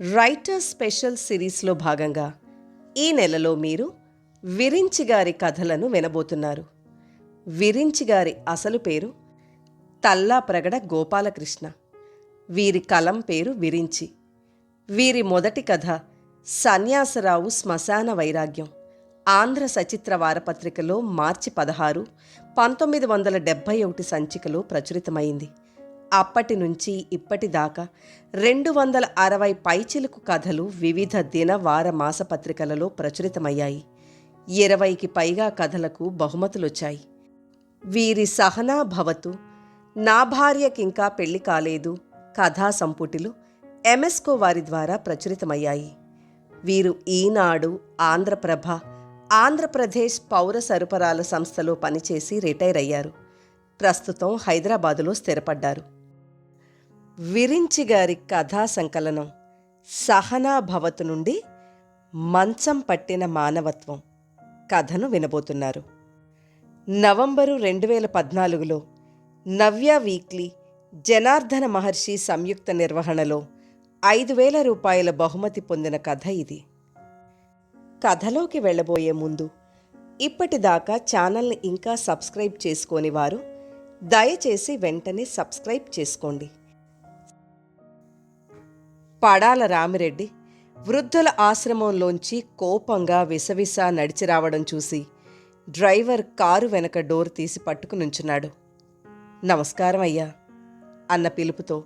Writer special సిరీస్లో భాగంగా ఈ నెలలో మీరు విరించి గారి కథలను వినబోతున్నారు. విరించి గారి అసలు పేరు తల్లాప్రగడ గోపాలకృష్ణ. వీరి కలం పేరు విరించి. వీరి మొదటి కథ సన్యాసరావు శ్మశాన వైరాగ్యం. ఆంధ్ర సచిత్ర వారపత్రికలో మార్చి పదహారు పంతొమ్మిది వందల డెబ్భై ఒకటి సంచికలో ప్రచురితమైంది. అప్పటి నుంచి ఇప్పటిదాకా రెండు వందల అరవై పైచిలుకు కథలు వివిధ దిన వార మాసపత్రికలలో ప్రచురితమయ్యాయి. ఇరవైకి పైగా కథలకు బహుమతులొచ్చాయి. వీరి సహనా భవతు నా భార్యకింకా పెళ్ళి కాలేదు కథా సంపుటిలు ఎంఎస్కో వారి ద్వారా ప్రచురితమయ్యాయి. వీరు ఈనాడు ఆంధ్రప్రభ ఆంధ్రప్రదేశ్ పౌర సరఫరాల సంస్థలో పనిచేసి రిటైర్ అయ్యారు. ప్రస్తుతం హైదరాబాదులో స్థిరపడ్డారు. విరించి గారి కథా సంకలనం సహనాభవతు నుండి మంచం పట్టిన మానవత్వం కథను వినబోతున్నారు. నవంబరు రెండు వేల పద్నాలుగులో నవ్య వీక్లీ జనార్దన మహర్షి సంయుక్త నిర్వహణలో ఐదు వేల రూపాయల బహుమతి పొందిన కథ ఇది. కథలోకి వెళ్ళబోయే ముందు ఇప్పటిదాకా ఛానల్ని ఇంకా సబ్స్క్రైబ్ చేసుకోని వారు దయచేసి వెంటనే సబ్స్క్రైబ్ చేసుకోండి. పడాల రామిరెడ్డి వృద్ధుల ఆశ్రమంలోంచి కోపంగా విసవిస నడిచి రావడం చూసి డ్రైవర్ కారు వెనక డోర్ తీసి పట్టుకు నుంచున్నాడు. నమస్కారం అయ్యా అన్న పిలుపుతో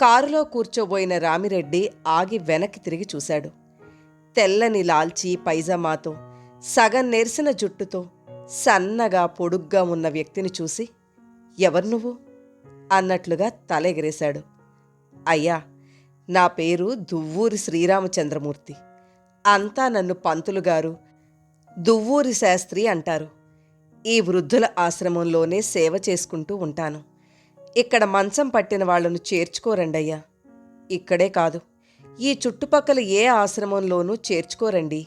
కారులో కూర్చోబోయిన రామిరెడ్డి ఆగి వెనక్కి తిరిగి చూశాడు. తెల్లని లాల్చి పైజామాతో సగం నెరిసిన జుట్టుతో సన్నగా పొడుగ్గా ఉన్న వ్యక్తిని చూసి ఎవరు నువ్వు? అన్నట్లుగా తల ఎగిరేశాడు అయ్యా నా పేరు దువ్వూరి శ్రీరామచంద్రమూర్తి. అంతా నన్ను పంతులు గారు దువ్వూరి శాస్త్రి అంటారు. ఈ వృద్ధుల ఆశ్రమంలోనే సేవ చేసుకుంటూ ఉంటాను. ఇక్కడ మంచం పట్టిన వాళ్ళను చేర్చుకోరండయ్యా. ఇక్కడే కాదు ఈ చుట్టుపక్కల ఏ ఆశ్రమంలోనూ చేర్చుకోరండి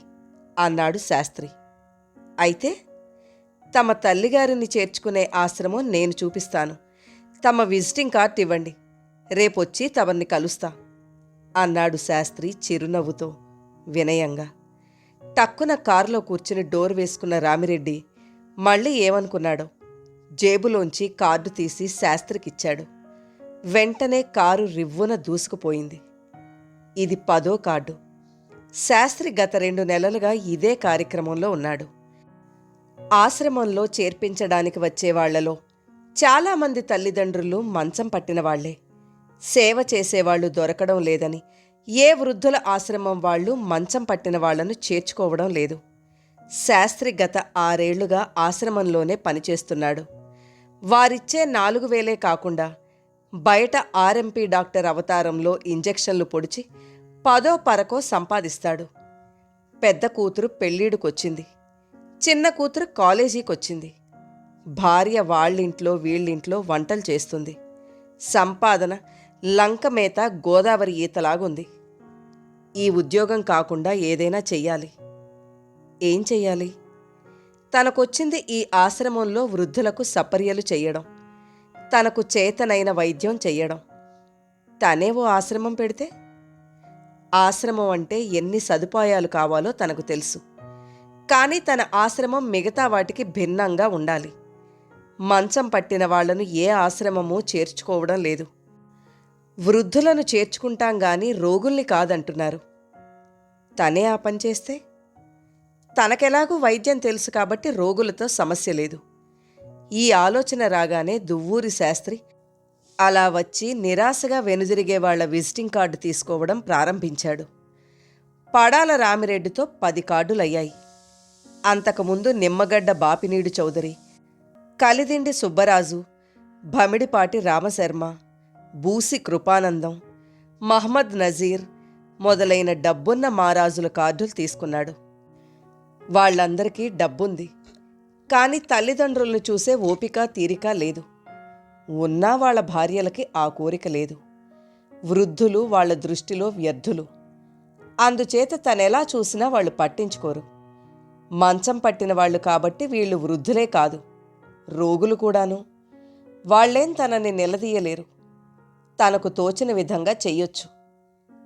అన్నాడు శాస్త్రి. అయితే తమ తల్లిగారిని చేర్చుకునే ఆశ్రమం నేను చూపిస్తాను. తమ విజిటింగ్ కార్డ్ ఇవ్వండి రేపొచ్చి తమని కలుస్తా. అన్నాడు శాస్త్రి చిరునవ్వుతో వినయంగా. టక్కున కారులో కూర్చుని డోర్ వేసుకున్న రామిరెడ్డి మళ్ళీ ఏమనుకున్నాడో? జేబులోంచి కార్డు తీసి శాస్త్రికిచ్చాడు. వెంటనే కారు రివ్వున దూసుకుపోయింది. ఇది పదో కార్డు. శాస్త్రి గత రెండు నెలలుగా ఇదే కార్యక్రమంలో ఉన్నాడు. ఆశ్రమంలో చేర్పించడానికి వచ్చేవాళ్ళలో చాలామంది తల్లిదండ్రులు మంచం పట్టిన వాళ్ళే. సేవ చేసేవాళ్ళు దొరకడం లేదని ఏ వృద్ధుల ఆశ్రమం వాళ్ళు మంచం పట్టిన వాళ్ళను చేర్చుకోవడం లేదు. శాస్త్రి గత ఆరేళ్ళుగా ఆశ్రమంలోనే పనిచేస్తున్నాడు. వారిచ్చే నాలుగు వేలే కాకుండా బయట ఆర్ఎంపీ డాక్టర్ అవతారంలో ఇంజెక్షన్లు పొడిచి పదో పరకో సంపాదిస్తాడు. పెద్ద కూతురు పెళ్ళీడుకొచ్చింది. చిన్న కూతురు కాలేజీకొచ్చింది. భార్య వాళ్ళింట్లో వీళ్ళింట్లో వంటలు చేస్తుంది. సంపాదన లంక మేత గోదావరి ఈతలాగుంది. ఈ ఉద్యోగం కాకుండా ఏదైనా చెయ్యాలి. ఏం చెయ్యాలి? తనకొచ్చింది ఈ ఆశ్రమంలో వృద్ధులకు సపర్యలు చెయ్యడం తనకు చేతనైన వైద్యం చెయ్యడం. తనే ఓ ఆశ్రమం పెడితే? ఆశ్రమం అంటే ఎన్ని సదుపాయాలు కావాలో తనకు తెలుసు. కానీ తన ఆశ్రమం మిగతా వాటికి భిన్నంగా ఉండాలి. మంచం పట్టిన వాళ్ళను ఏ ఆశ్రమమూ చేర్చుకోవడం లేదు. వృద్ధులను చేర్చుకుంటాం గాని రోగుల్ని కాదంటున్నారు. తనే ఆ పని చేస్తే? తనకెలాగూ వైద్యం తెలుసు కాబట్టి రోగులతో సమస్య లేదు. ఈ ఆలోచన రాగానే దువ్వూరి శాస్త్రి అలా వచ్చి నిరాశగా వెనుదిరిగే వాళ్ళ విజిటింగ్ కార్డు తీసుకోవడం ప్రారంభించాడు. పడాల రామిరెడ్డితో పది కార్డులయ్యాయి. అంతకుముందు నిమ్మగడ్డ బాపినీడు చౌదరి కలిదిండి సుబ్బరాజు భమిడిపాటి రామశర్మ బూసి కృపానందం మహమ్మద్ నజీర్ మొదలైన డబ్బున్న మారాజుల కార్డులు తీసుకున్నాడు. వాళ్ళందరికీ డబ్బుంది కానీ తల్లిదండ్రులను చూసే ఓపిక తీరిక లేదు. ఉన్నా వాళ్ళ భార్యలకి ఆ కోరిక లేదు. వృద్ధులు వాళ్ళ దృష్టిలో వ్యర్థులు. అందుచేత తనెలా చూసినా వాళ్ళు పట్టించుకోరు. మంచం పట్టిన వాళ్ళు కాబట్టి వీళ్ళు వృద్ధులే కాదు రోగులు కూడాను. వాళ్ళేం తనని నిలదీయలేరు. తనకు తోచిన విధంగా చెయ్యొచ్చు.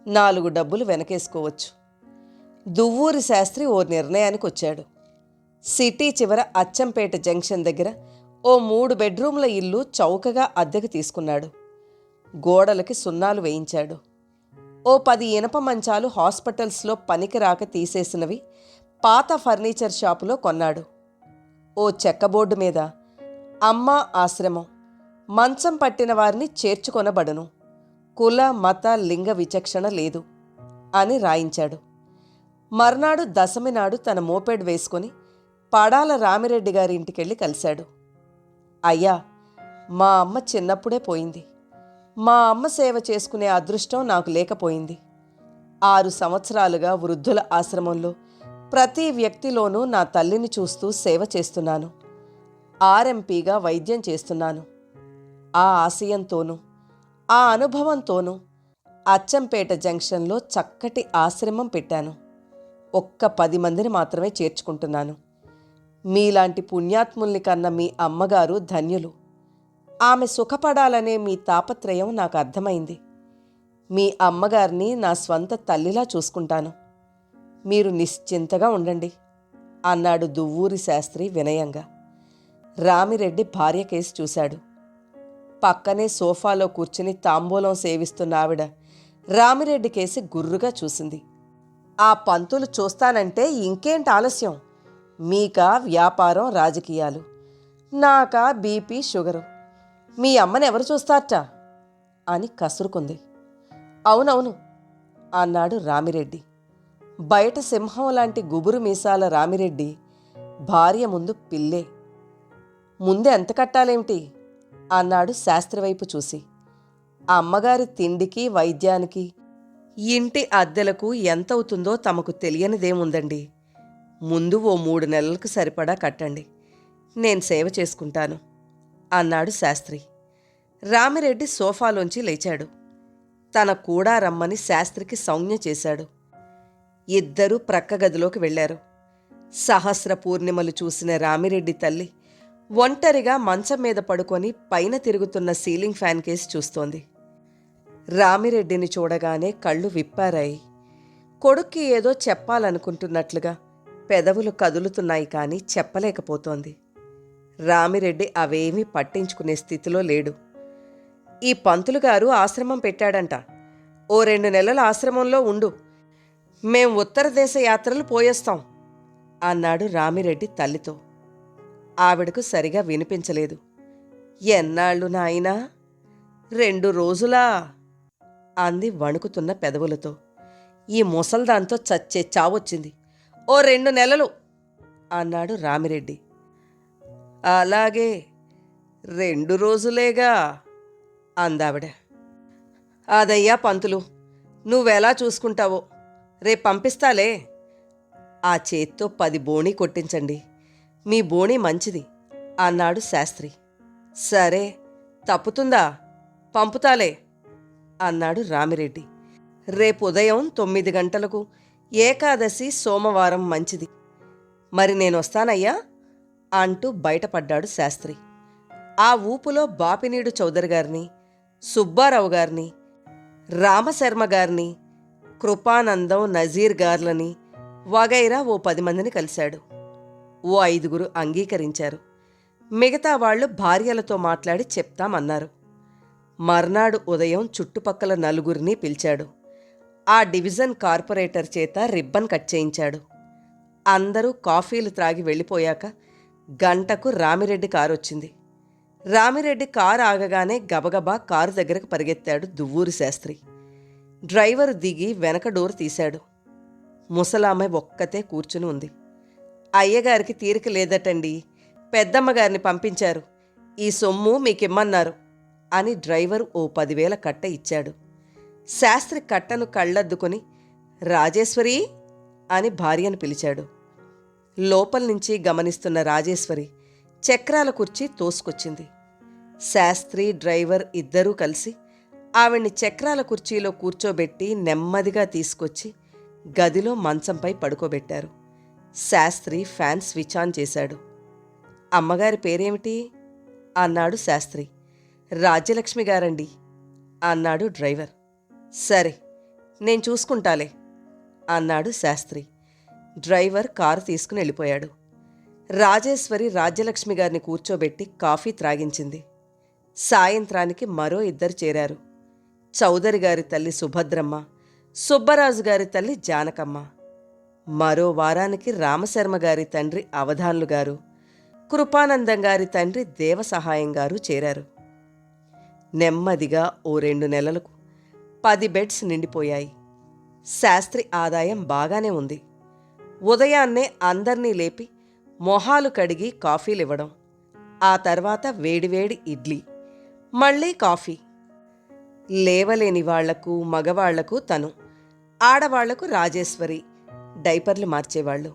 నాలుగు డబ్బులు వెనకేసుకోవచ్చు. దువ్వూరి శాస్త్రి ఓ నిర్ణయానికి వచ్చాడు సిటీ చివర అచ్చంపేట జంక్షన్ దగ్గర ఓ మూడు బెడ్రూమ్ల ఇల్లు చౌకగా అద్దెకు తీసుకున్నాడు. గోడలకి సున్నాలు వేయించాడు. ఓ పది ఇనప మంచాలు హాస్పిటల్స్లో పనికి రాక తీసేసినవి పాత ఫర్నిచర్ షాపులో కొన్నాడు. ఓ చెక్కబోర్డు మీద అమ్మ ఆశ్రమం మంచం పట్టిన వారిని చేర్చుకొనబడును. కుల మత లింగ విచక్షణ లేదు అని రాయించాడు. మర్నాడు దశమి నాడు తన మోపెడ్ వేసుకొని పడాల రామిరెడ్డి గారి ఇంటికెళ్ళి కలిశాడు. అయ్యా మా అమ్మ చిన్నప్పుడే పోయింది. మా అమ్మ సేవ చేసుకునే అదృష్టం నాకు లేకపోయింది. ఆరు సంవత్సరాలుగా వృద్ధుల ఆశ్రమంలో ప్రతి వ్యక్తిలోనూ నా తల్లిని చూస్తూ సేవ చేస్తున్నాను. ఆర్ఎంపీగా వైద్యం చేస్తున్నాను. ఆ ఆశయంతోనూ ఆ అనుభవంతోనూ అచ్చంపేట జంక్షన్లో చక్కటి ఆశ్రమం పెట్టాను. ఒక్క పది మందిని మాత్రమే చేర్చుకుంటున్నాను. మీలాంటి పుణ్యాత్ముల్ని కన్న మీ అమ్మగారు ధన్యులు. ఆమె సుఖపడాలనే మీ తాపత్రయం నాకు అర్థమైంది. మీ అమ్మగారిని నా స్వంత తల్లిలా చూసుకుంటాను. మీరు నిశ్చింతగా ఉండండి అన్నాడు దువ్వూరి శాస్త్రి వినయంగా. రామిరెడ్డి భార్య కేసు చూశాడు. పక్కనే సోఫాలో కూర్చుని తాంబూలం సేవిస్తున్న ఆవిడ రామిరెడ్డి కేసి గుర్రుగా చూసింది. ఆ పంతులు చూస్తానంటే ఇంకేంటి ఆలస్యం? మీకా వ్యాపారం రాజకీయాలు. నాకా బీపీ షుగరు. మీ అమ్మని ఎవరు చూస్తారట? అని కసురుకుంది. అవునవును అన్నాడు రామిరెడ్డి. బయట సింహం లాంటి గుబురు మీసాల రామిరెడ్డి భార్య ముందు పిల్లే. ముందే ఎంత కట్టాలేమిటి? అన్నాడు శాస్త్రివైపు చూసి. అమ్మగారి తిండికి వైద్యానికి ఇంటి అద్దెలకు ఎంత అవుతుందో తమకు తెలియనిదేముందండి. ముందు ఓ మూడు నెలలకు సరిపడా కట్టండి. నేను సేవ చేసుకుంటాను అన్నాడు శాస్త్రి. రామిరెడ్డి సోఫాలోంచి లేచాడు. తన కూడా రమ్మని శాస్త్రికి సౌజ్ఞ చేశాడు. ఇద్దరూ ప్రక్క గదిలోకి వెళ్ళారు సహస్ర పూర్ణిమలు చూసిన రామిరెడ్డి తల్లి ఒంటరిగా మంచం మీద పడుకొని పైన తిరుగుతున్న సీలింగ్ ఫ్యాన్ కేసి చూస్తోంది. రామిరెడ్డిని చూడగానే కళ్ళు విప్పారాయి. కొడుక్కి ఏదో చెప్పాలనుకుంటున్నట్లుగా పెదవులు కదులుతున్నాయి కానీ చెప్పలేకపోతోంది. రామిరెడ్డి అవేమీ పట్టించుకునే స్థితిలో లేడు. ఈ పంతులు గారు ఆశ్రమం పెట్టాడంట. ఓ రెండు నెలల ఆశ్రమంలో ఉండు. మేం ఉత్తర దేశ యాత్రలు పోయేస్తాం అన్నాడు రామిరెడ్డి తల్లితో. ఆవిడకు సరిగా వినిపించలేదు. ఎన్నాళ్ళు నాయనా? రెండు రోజులా? అంది వణుకుతున్న పెదవులతో. ఈ ముసల్దాంతో చచ్చే చావొచ్చింది. ఓ రెండు నెలలు అన్నాడు రామిరెడ్డి. అలాగే రెండు రోజులేగా అందావిడ. అదయ్యా పంతులు నువ్వెలా చూసుకుంటావో? రేపు పంపిస్తాలే. ఆ చేత్తో పది బోణీ కొట్టించండి. మీ బోణి మంచిది అన్నాడు శాస్త్రి. సరే తప్పుతుందా? పంపుతాలే అన్నాడు రామిరెడ్డి. రేపు ఉదయం తొమ్మిది గంటలకు ఏకాదశి సోమవారం మంచిది. మరి నేనొస్తానయ్యా అంటూ బయటపడ్డాడు శాస్త్రి. ఆ ఊపులో బాపినీడు చౌదరి గారిని సుబ్బారావు గారిని రామశర్మ గారిని కృపానందం నజీర్ గార్లని వగైరా ఓ పది మందిని కలిశాడు. ఓ ఐదుగురు అంగీకరించారు. మిగతా వాళ్ళు భార్యలతో మాట్లాడి చెప్తామన్నారు. మర్నాడు ఉదయం చుట్టుపక్కల నలుగురిని పిలిచాడు. ఆ డివిజన్ కార్పొరేటర్ చేత రిబ్బన్ కట్ చేయించాడు. అందరూ కాఫీలు త్రాగి వెళ్ళిపోయాక గంటకు రామిరెడ్డి కారు వచ్చింది రామిరెడ్డి కారు ఆగగానే గబగబా కారు దగ్గరకు పరిగెత్తాడు దువ్వూరి శాస్త్రి. డ్రైవరు దిగి వెనక డోర్ తీశాడు. ముసలామె ఒక్కతే కూర్చుని ఉంది. అయ్యగారికి తీరిక లేదటండి. పెద్దమ్మగారిని పంపించారు. ఈ సొమ్ము మీకిమ్మన్నారు అని డ్రైవర్ ఓ పదివేల కట్ట ఇచ్చాడు. శాస్త్రి కట్టను కళ్ళద్దుకొని రాజేశ్వరి అని భార్యను పిలిచాడు. లోపల నుంచి గమనిస్తున్న రాజేశ్వరి చక్రాల కుర్చీ తోసుకొచ్చింది. శాస్త్రి డ్రైవర్ ఇద్దరూ కలిసి ఆవిడ్ని చక్రాల కుర్చీలో కూర్చోబెట్టి నెమ్మదిగా తీసుకొచ్చి గదిలో మంచంపై పడుకోబెట్టారు. శాస్త్రి ఫ్యాన్ స్విచ్ ఆన్ చేశాడు. అమ్మగారి పేరేమిటి? అన్నాడు శాస్త్రి. రాజ్యలక్ష్మి గారండి అన్నాడు డ్రైవర్. సరే నేను చూసుకుంటాలే అన్నాడు శాస్త్రి. డ్రైవర్ కారు తీసుకుని వెళ్ళిపోయాడు. రాజేశ్వరి రాజ్యలక్ష్మి గారిని కూర్చోబెట్టి కాఫీ త్రాగించింది. సాయంత్రానికి మరో ఇద్దరు చేరారు. చౌదరి గారి తల్లి సుభద్రమ్మ సుబ్బరాజు గారి తల్లి జానకమ్మ. మరో వారానికి రామశర్మ గారి తండ్రి అవధాన్లు గారు కృపానందం గారి తండ్రి దేవసహాయం గారు చేరారు. నెమ్మదిగా ఓ రెండు నెలలకు పది బెడ్స్ నిండిపోయాయి. శాస్త్రి ఆదాయం బాగానే ఉంది. ఉదయాన్నే అందర్నీ లేపి మొహాలు కడిగి కాఫీలివ్వడం ఆ తర్వాత వేడివేడి ఇడ్లీ మళ్ళీ కాఫీ. లేవలేని వాళ్ళకు మగవాళ్ళకు తను ఆడవాళ్ళకు రాజేశ్వరి డైపర్లు మార్చేవాళ్ళు.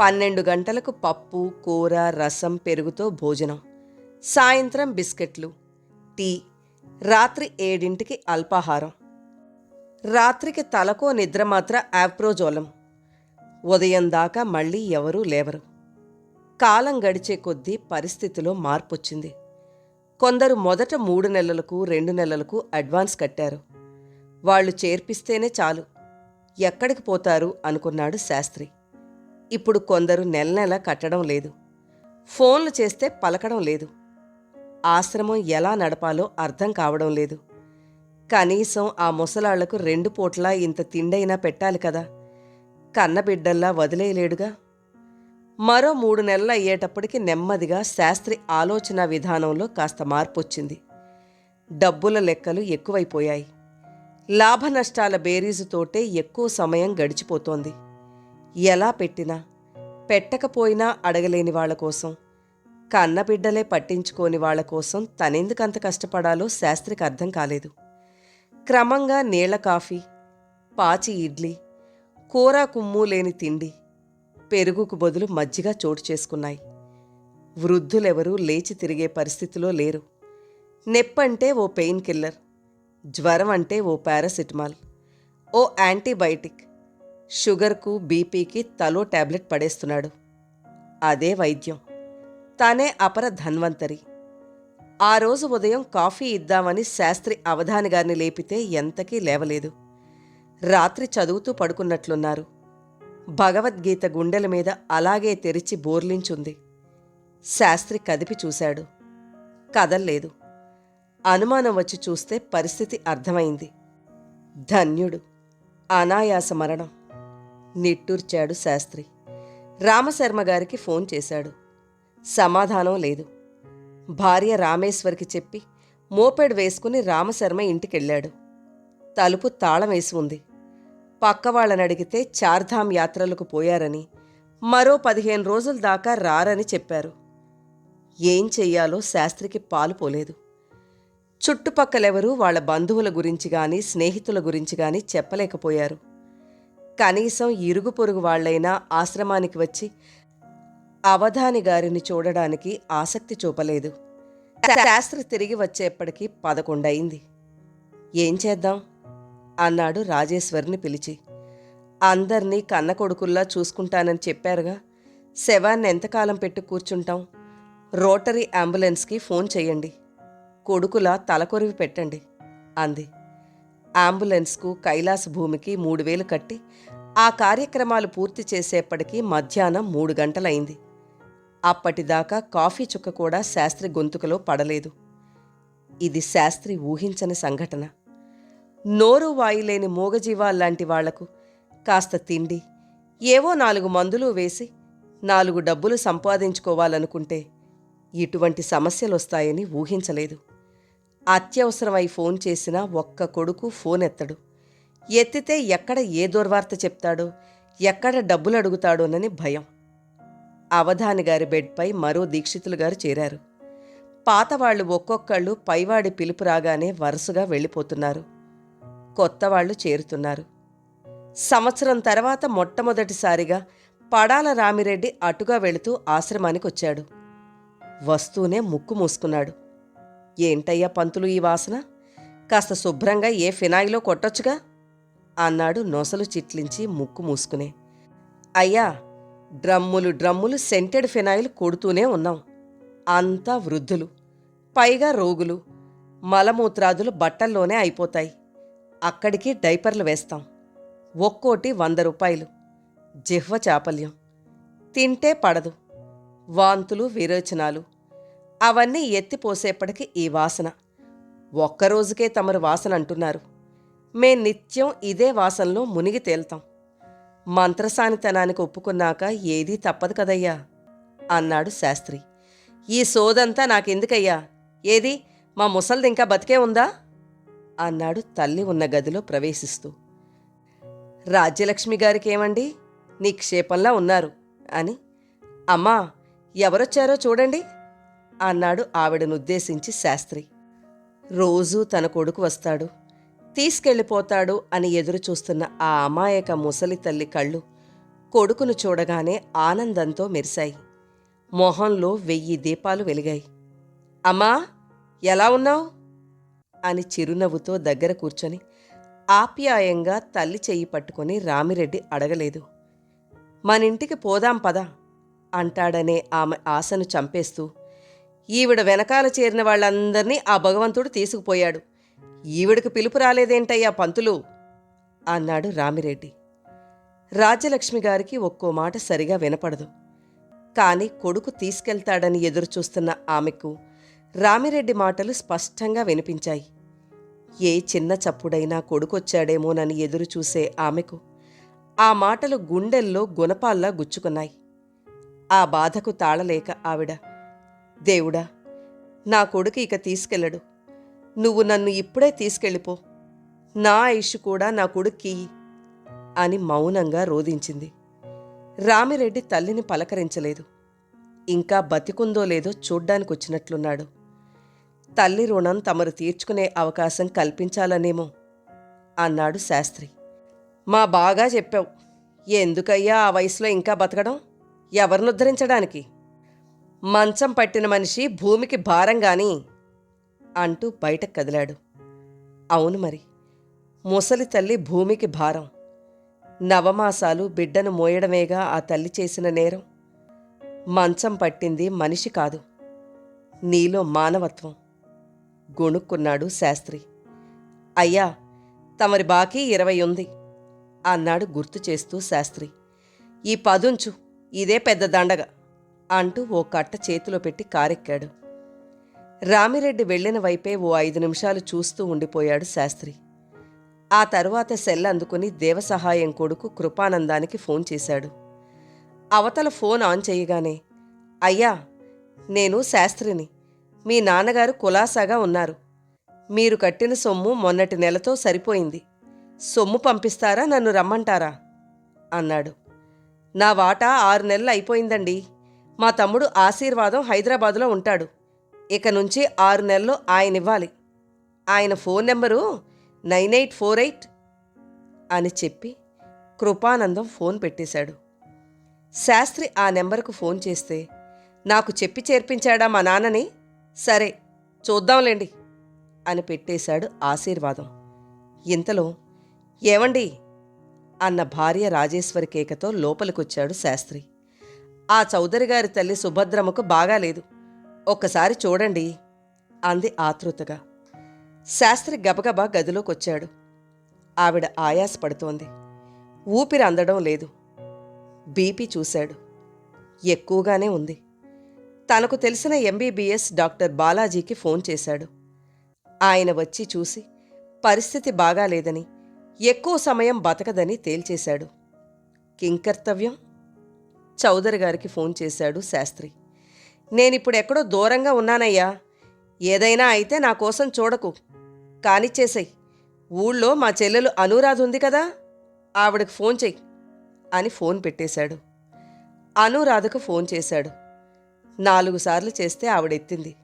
పన్నెండు గంటలకు పప్పు కూర రసం పెరుగుతో భోజనం. సాయంత్రం బిస్కెట్లు టీ రాత్రి ఏడింటికి అల్పాహారం. రాత్రికి తలకో నిద్ర మాత్ర ఆప్రోజోలం. ఉదయం దాకా మళ్ళీ ఎవరూ లేవరు. కాలం గడిచే కొద్దీ పరిస్థితిలో మార్పొచ్చింది. కొందరు మొదట మూడు నెలలకు రెండు నెలలకు అడ్వాన్స్ కట్టారు. వాళ్ళు చేర్పిస్తేనే చాలు. ఎక్కడికి పోతారు? అనుకున్నాడు శాస్త్రి. ఇప్పుడు కొందరు నెల నెల కట్టడం లేదు. ఫోన్లు చేస్తే పలకడం లేదు. ఆశ్రమం ఎలా నడపాలో అర్థం కావడం లేదు. కనీసం ఆ ముసలాళ్ళకు రెండు పూట్లా ఇంత తిండైనా పెట్టాలి కదా. కన్నబిడ్డల్లా వదిలేయలేడుగా. మరో మూడు నెలలు అయ్యేటప్పటికి నెమ్మదిగా శాస్త్రి ఆలోచన విధానంలో కాస్త మార్పు వచ్చింది డబ్బుల లెక్కలు ఎక్కువైపోయాయి. లాభ నష్టాల బేరీజుతోటే ఎక్కువ సమయం గడిచిపోతోంది. ఎలా పెట్టినా పెట్టకపోయినా అడగలేని వాళ్ళ కోసం కన్నబిడ్డలే పట్టించుకోని వాళ్ళ కోసం తనెందుకంత కష్టపడాలో శాస్త్రికి అర్థం కాలేదు. క్రమంగా నీళ్ళ కాఫీ పాచి ఇడ్లీ కూర కుమ్ము లేని తిండి పెరుగుకు బదులు మజ్జిగ చోటు చేసుకున్నాయి. వృద్ధులెవరూ లేచి తిరిగే పరిస్థితిలో లేరు. నెప్పంటే ఓ పెయిన్ కిల్లర్. జ్వరం అంటే ఓ పారాసిటమాల్ ఓ యాంటీబయాటిక్. షుగర్కు బీపీకి తలో టాబ్లెట్ పడేస్తున్నాడు. అదే వైద్యం. తానే అపర ధన్వంతరి. ఆ రోజు ఉదయం కాఫీ ఇద్దామని శాస్త్రి అవధాని గారిని లేపితే ఎంతకీ లేవలేదు. రాత్రి చదువుతూ పడుకున్నట్లున్నారు. భగవద్గీత గుండెల మీద అలాగే తెరిచి బోర్లించుంది. శాస్త్రి కదిపి చూశాడు. కదల్లేదు. అనుమానం వచ్చి చూస్తే పరిస్థితి అర్థమైంది. ధన్యుడు. అనాయాస మరణం. నిట్టూర్చాడు శాస్త్రి. రామశర్మ గారికి ఫోన్ చేశాడు. సమాధానం లేదు. భార్య రామేశ్వర్కి చెప్పి మోపెడ్ వేసుకుని రామశర్మ ఇంటికెళ్ళాడు. తలుపు తాళం వేసి ఉంది. పక్క వాళ్ళని అడిగితే చార్ధామ్ యాత్రలకు పోయారని మరో పదిహేను రోజుల దాకా రారని చెప్పారు. ఏం చెయ్యాలో శాస్త్రికి పాలు పోలేదు. చుట్టుపక్కలెవరూ వాళ్ళ బంధువుల గురించి కానీ స్నేహితుల గురించి కానీ చెప్పలేకపోయారు. కనీసం ఇరుగు పొరుగు వాళ్ళైనా ఆశ్రమానికి వచ్చి అవధాని గారిని చూడడానికి ఆసక్తి చూపలేదు. శాస్త్రి తిరిగి వచ్చేప్పటికీ పదకొండయింది. ఏం చేద్దాం? అన్నాడు రాజేశ్వరిని పిలిచి. అందర్నీ కన్న కొడుకుల్లా చూసుకుంటానని చెప్పారుగా. శవాన్ని ఎంతకాలం పెట్టి కూర్చుంటాం? రోటరీ అంబులెన్స్కి ఫోన్ చేయండి కొడుకులా తలకొరివి పెట్టండి అంది. అంబులెన్స్కు కైలాస భూమికి మూడు వేలు కట్టి ఆ కార్యక్రమాలు పూర్తి చేసేప్పటికీ మధ్యాహ్నం మూడు గంటలైంది. అప్పటిదాకా కాఫీ చుక్క కూడా శాస్త్రి గొంతుకలో పడలేదు. ఇది శాస్త్రి ఊహించని సంఘటన. నోరు వాయులేని మూగజీవాల్లాంటి వాళ్ళకు కాస్త తిండి ఏవో నాలుగు మందులు వేసి నాలుగు డబ్బులు సంపాదించుకోవాలనుకుంటే ఇటువంటి సమస్యలొస్తాయని ఊహించలేదు. అత్యవసరమై ఫోన్ చేసినా ఒక్క కొడుకు ఫోన్ ఎత్తడు ఎత్తితే ఎక్కడ ఏ దుర్వార్త చెప్తాడో? ఎక్కడ డబ్బులు అడుగుతాడోనని భయం. అవధాని గారి బెడ్పై మరో దీక్షితులు గారు చేరారు. పాతవాళ్ళు ఒక్కొక్కళ్ళు పైవాడి పిలుపు రాగానే వరుసగా వెళ్ళిపోతున్నారు. కొత్తవాళ్ళు చేరుతున్నారు. సంవత్సరం తర్వాత మొట్టమొదటిసారిగా పడాల రామిరెడ్డి అటుగా వెళుతూ ఆశ్రమానికి వచ్చాడు వస్తూనే ముక్కు మూసుకున్నాడు. ఏంటయ్యా పంతులు ఈ వాసన? కాస్త శుభ్రంగా ఏ ఫినాయిలో కొట్టొచ్చుగా? అన్నాడు నొసలు చిట్లించి ముక్కు మూసుకునే. అయ్యా డ్రమ్ములు డ్రమ్ములు సెంటెడ్ ఫినాయిల్ కొడుతూనే ఉన్నాం. అంతా వృద్ధులు పైగా రోగులు మలమూత్రాదులు బట్టల్లోనే అయిపోతాయి. అక్కడికి డైపర్లు వేస్తాం. ఒక్కోటి వంద రూపాయలు. జిహ్వ చాపల్యం. తింటే పడదు. వాంతులు విరోచనాలు అవన్నీ ఎత్తిపోసేపటికి ఈ వాసన. ఒక్కరోజుకే తమరు వాసన అంటున్నారు. మేం నిత్యం ఇదే వాసనలో మునిగి తేల్తాం. మంత్రసానితనానికి ఒప్పుకున్నాక ఏదీ తప్పదు కదయ్యా అన్నాడు శాస్త్రి. ఈ సోదంతా నాకెందుకయ్యా? ఏది? మా ముసల్ది ఇంకా బతికే ఉందా? అన్నాడు తల్లి ఉన్న గదిలో ప్రవేశిస్తూ. రాజ్యలక్ష్మి గారికేమండి? నిక్షేపంలా ఉన్నారు అని. అమ్మా ఎవరొచ్చారో చూడండి. అన్నాడు ఆవిడనుద్దేశించి శాస్త్రి. రోజూ తన కొడుకు వస్తాడు. తీసుకెళ్ళిపోతాడు అని ఎదురు చూస్తున్న ఆ అమాయక ముసలి తల్లి కళ్ళు కొడుకును చూడగానే ఆనందంతో మెరిశాయి. మొహంలో వెయ్యి దీపాలు వెలిగాయి. అమ్మా ఎలా ఉన్నావు? అని చిరునవ్వుతో దగ్గర కూర్చొని ఆప్యాయంగా తల్లి చెయ్యి పట్టుకొని రామిరెడ్డి అడగలేదు. మనింటికి పోదాం పద అంటాడనే ఆమె ఆశను చంపేస్తూ ఈవిడ వెనకాల చేరిన వాళ్ళందరినీ ఆ భగవంతుడు తీసుకుపోయాడు. ఈవిడకు పిలుపు రాలేదేంటయ్యా పంతులు? అన్నాడు రామిరెడ్డి. రాజ్యలక్ష్మి గారికి ఒక్కో మాట సరిగా వినపడదు. కాని కొడుకు తీసుకెళ్తాడని ఎదురుచూస్తున్న ఆమెకు రామిరెడ్డి మాటలు స్పష్టంగా వినిపించాయి. ఏ చిన్న చప్పుడైనా కొడుకొచ్చాడేమోనని ఎదురుచూసే ఆమెకు ఆ మాటలు గుండెల్లో గుణపాల్లా గుచ్చుకున్నాయి. ఆ బాధకు తాళలేక ఆవిడ దేవుడా నా కొడుకు ఇక తీసుకెళ్ళడు. నువ్వు నన్ను ఇప్పుడే తీసుకెళ్ళిపో. నా ఐషు కూడా నా కొడుక్కి అని మౌనంగా రోధించింది. రామిరెడ్డి తల్లిని పలకరించలేదు. ఇంకా బతికుందో లేదో చూడ్డానికి వచ్చినట్లున్నాడు తల్లి రుణం తమరు తీర్చుకునే అవకాశం కల్పించాలనేమో అన్నాడు శాస్త్రి. మా బాగా చెప్పావు. ఎందుకయ్యా ఆ వయసులో ఇంకా బతకడం? ఎవరిని ఉద్ధరించడానికి? మంచం పట్టిన మనిషి భూమికి భారం గాని అంటూ బయటకు కదిలాడు. అవును మరి ముసలి తల్లి భూమికి భారం. నవమాసాలు బిడ్డను మోయడమేగా ఆ తల్లి చేసిన నేరం. మంచం పట్టింది మనిషి కాదు నీలో మానవత్వం. గొణుక్కున్నాడు శాస్త్రి. అయ్యా తమరి బాకీ ఇరవై ఉంది అన్నాడు గుర్తు చేస్తూ శాస్త్రి. ఈ పదుంచు ఇదే పెద్ద దండగ. అంటూ ఓ కట్ట చేతిలో పెట్టి కారెక్కాడు. రామిరెడ్డి వెళ్ళిన వైపే ఓ ఐదు నిమిషాలు చూస్తూ ఉండిపోయాడు శాస్త్రి. ఆ తరువాత సెల్ అందుకుని దేవసహాయం కొడుకు కృపానందానికి ఫోన్ చేశాడు. అవతల ఫోన్ ఆన్ చేయగానే అయ్యా నేను శాస్త్రిని. మీ నాన్నగారు కులాసాగా ఉన్నారు. మీరు కట్టిన సొమ్ము మొన్నటి నెలతో సరిపోయింది. సొమ్ము పంపిస్తారా నన్ను రమ్మంటారా? అన్నాడు. నా వాటా ఆరు నెలలు అయిపోయిందండి. మా తమ్ముడు ఆశీర్వాదం హైదరాబాదులో ఉంటాడు. ఇక నుంచి ఆరు నెలలు ఆయన ఇవ్వాలి ఆయన phone number nine eight four eight అని చెప్పి కృపానందం ఫోన్ పెట్టేశాడు. శాస్త్రి ఆ నెంబర్కు ఫోన్ చేస్తే నాకు చెప్పి చేర్పించాడా మా నాన్నని? సరే చూద్దాంలేండి అని పెట్టేశాడు ఆశీర్వాదం. ఇంతలో ఏమండి అన్న భార్య రాజేశ్వరి కేకతో లోపలికొచ్చాడు శాస్త్రి. ఆ చౌదరి గారి తల్లి సుభద్రమ్మకు బాగాలేదు ఒక్కసారి చూడండి అంది ఆతృతగా. శాస్త్రి గబగబా గదిలోకొచ్చాడు. ఆవిడ ఆయాసపడుతోంది. ఊపిరి అందడం లేదు. బీపీ చూశాడు. ఎక్కువగానే ఉంది. తనకు తెలిసిన ఎంబీబీఎస్ డాక్టర్ బాలాజీకి ఫోన్ చేశాడు. ఆయన వచ్చి చూసి పరిస్థితి బాగాలేదని ఎక్కువ సమయం బతకదని తేల్చేశాడు. కింకర్తవ్యం? చౌదరి గారికి ఫోన్ చేశాడు శాస్త్రి. నేనిప్పుడు ఎక్కడో దూరంగా ఉన్నానయ్యా. ఏదైనా అయితే నా కోసం చూడకు. కానిచ్చేసాయి ఊళ్ళో మా చెల్లెలు అనురాధ ఉంది కదా. ఆవిడకు ఫోన్ చెయ్యి అని ఫోన్ పెట్టేశాడు. అనురాధకు ఫోన్ చేశాడు. నాలుగు సార్లు చేస్తే ఆవిడెత్తింది.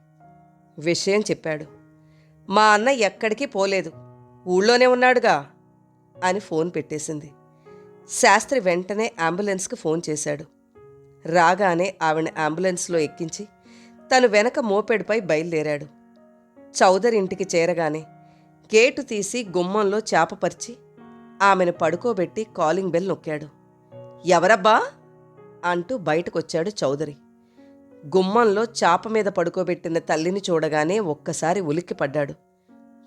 విషయం చెప్పాడు. మా అన్న ఎక్కడికి పోలేదు. ఊళ్ళోనే ఉన్నాడుగా అని ఫోన్ పెట్టేసింది. శాస్త్రి వెంటనే అంబులెన్స్కి ఫోన్ చేశాడు. రాగానే ఆవిడ అంబులెన్స్లో ఎక్కించి తను వెనక మోపెడుపై బయలుదేరాడు. చౌదరి ఇంటికి చేరగానే గేటు తీసి గుమ్మంలో చేపపరిచి ఆమెను పడుకోబెట్టి కాలింగ్ బెల్ నొక్కాడు. ఎవరబ్బా? అంటూ బయటకొచ్చాడు చౌదరి. గుమ్మంలో చాప మీద పడుకోబెట్టిన తల్లిని చూడగానే ఒక్కసారి ఉలిక్కిపడ్డాడు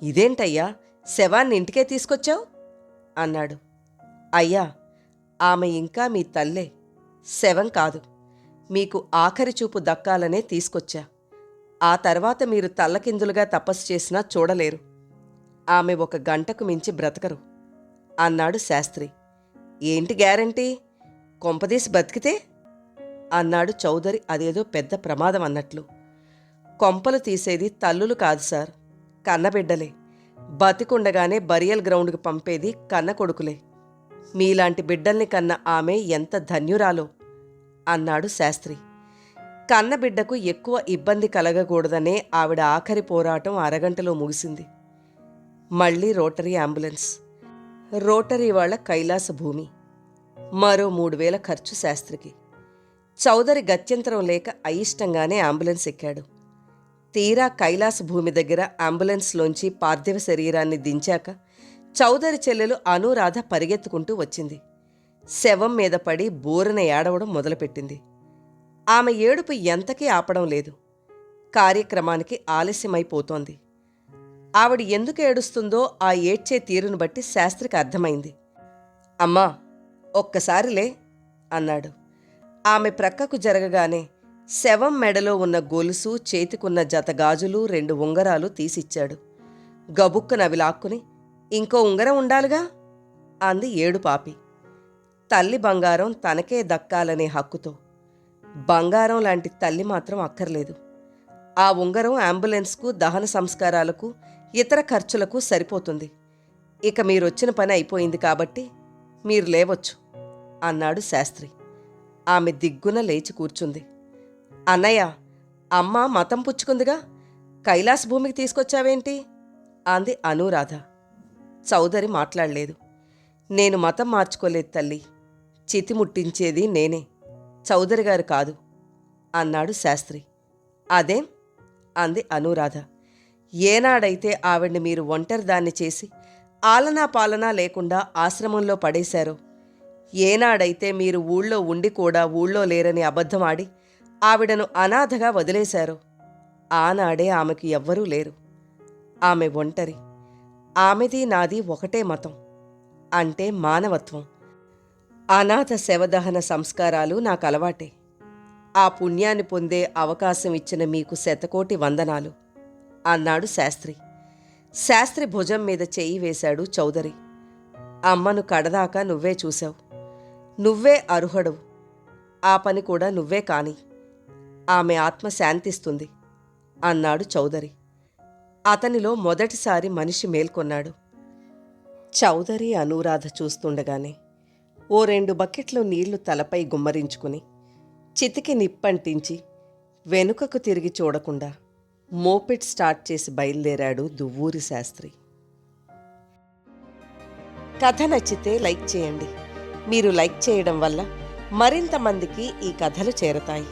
ఇదేంటయ్యా? శవాన్ని ఇంటికే తీసుకొచ్చావు? అన్నాడు. అయ్యా ఆమె ఇంకా మీ తల్లే. శవం కాదు. మీకు ఆఖరి చూపు దక్కాలనే తీసుకొచ్చా. ఆ తర్వాత మీరు తల్లకిందులుగా తపస్సు చేసినా చూడలేరు. ఆమె ఒక గంటకు మించి బ్రతకరు. అన్నాడు శాస్త్రి. ఏంటి గ్యారంటీ? కొంపదీసి బతికితే? అన్నాడు చౌదరి అదేదో పెద్ద ప్రమాదం అన్నట్లు. కొంపలు తీసేది తల్లులు కాదు సార్. కన్నబిడ్డలే. బతికుండగానే బరియల్ గ్రౌండ్కి పంపేది కన్న కొడుకులే. మీలాంటి బిడ్డల్ని కన్న ఆమె ఎంత ధన్యురాలో. అన్నాడు శాస్త్రి. కన్నబిడ్డకు ఎక్కువ ఇబ్బంది కలగకూడదనే ఆవిడ ఆఖరి పోరాటం అరగంటలో ముగిసింది. మళ్ళీ రోటరీ అంబులెన్స్. రోటరీ వాళ్ళ కైలాస భూమి. మరో మూడు వేల ఖర్చు శాస్త్రికి. చౌదరి గత్యంతరం లేక అయిష్టంగానే అంబులెన్స్ ఎక్కాడు. తీరా కైలాస భూమి దగ్గర అంబులెన్స్లోంచి పార్థివ శరీరాన్ని దించాక చౌదరి చెల్లెలు అనురాధ పరిగెత్తుకుంటూ వచ్చింది. శవం మీద పడి బోరున ఏడవడం మొదలుపెట్టింది. ఆమె ఏడుపు ఎంతకీ ఆపడం లేదు. కార్యక్రమానికి ఆలస్యమైపోతోంది. ఆవిడ ఎందుకు ఏడుస్తుందో ఆ ఏడ్చే తీరును బట్టి శాస్త్రికి అర్థమైంది. అమ్మా ఒక్కసారిలే అన్నాడు. ఆమె ప్రక్కకు జరగగానే శవం మెడలో ఉన్న గొలుసు చేతికున్న జత గాజులు రెండు ఉంగరాలు తీసిచ్చాడు. గబుక్కునవి లాక్కుని ఇంకో ఉంగరం ఉండాలిగా అంది ఏడు పాపి తల్లి బంగారం తనకే దక్కాలనే హక్కుతో. బంగారం లాంటి తల్లి మాత్రం అక్కర్లేదు. ఆ ఉంగరం అంబులెన్స్కు దహన సంస్కారాలకు ఇతర ఖర్చులకు సరిపోతుంది. ఇక మీరొచ్చిన పని అయిపోయింది కాబట్టి మీరు లేవచ్చు అన్నాడు శాస్త్రి. ఆమె దిగ్గున లేచి కూర్చుంది. అన్నయ్య అమ్మ మతం పుచ్చుకుందిగా? కైలాస భూమికి తీసుకొచ్చావేంటి? అంది అనురాధ. చౌదరి మాట్లాడలేదు. నేను మతం మార్చుకోలేదు తల్లి. చితి ముట్టించేది నేనే. చౌదరి గారు కాదు అన్నాడు శాస్త్రి. అదేం? అంది అనురాధ. ఏనాడైతే ఆవిడ్ని మీరు ఒంటరిదాన్ని చేసి ఆలనా పాలనా లేకుండా ఆశ్రమంలో పడేశారో ఏనాడైతే మీరు ఊళ్ళో ఉండి కూడా ఊళ్ళో లేరని అబద్ధమాడి ఆవిడను అనాథగా వదిలేశారో ఆనాడే ఆమెకు ఎవ్వరూ లేరు. ఆమె ఒంటరి ఆమెది నాది ఒకటే మతం అంటే మానవత్వం. అనాథ శవదహన సంస్కారాలు నాకు అలవాటే ఆ పుణ్యాన్ని పొందే అవకాశం ఇచ్చిన మీకు శతకోటి వందనాలు. అన్నాడు శాస్త్రి. శాస్త్రి భుజం మీద చెయ్యి వేశాడు చౌదరి. అమ్మను కడదాకా నువ్వే చూశావు. నువ్వే అర్హుడవు. ఆ పని కూడా నువ్వే కాని. ఆమె ఆత్మ శాంతిస్తుంది అన్నాడు చౌదరి. అతనిలో మొదటిసారి మనిషి మేల్కొన్నాడు. చౌదరి అనురాధ చూస్తుండగానే ఓ రెండు బకెట్లు నీళ్ళు తలపై గుమ్మరించుకుని చితికి నిప్పంటించి వెనుకకు తిరిగి చూడకుండా మోపెట్ స్టార్ట్ చేసి బయలుదేరాడు దువ్వూరి శాస్త్రి. కథ నచ్చితే లైక్ చేయండి. మీరు లైక్ చేయడం వల్ల మరింత మందికి ఈ కథలు చేరతాయి.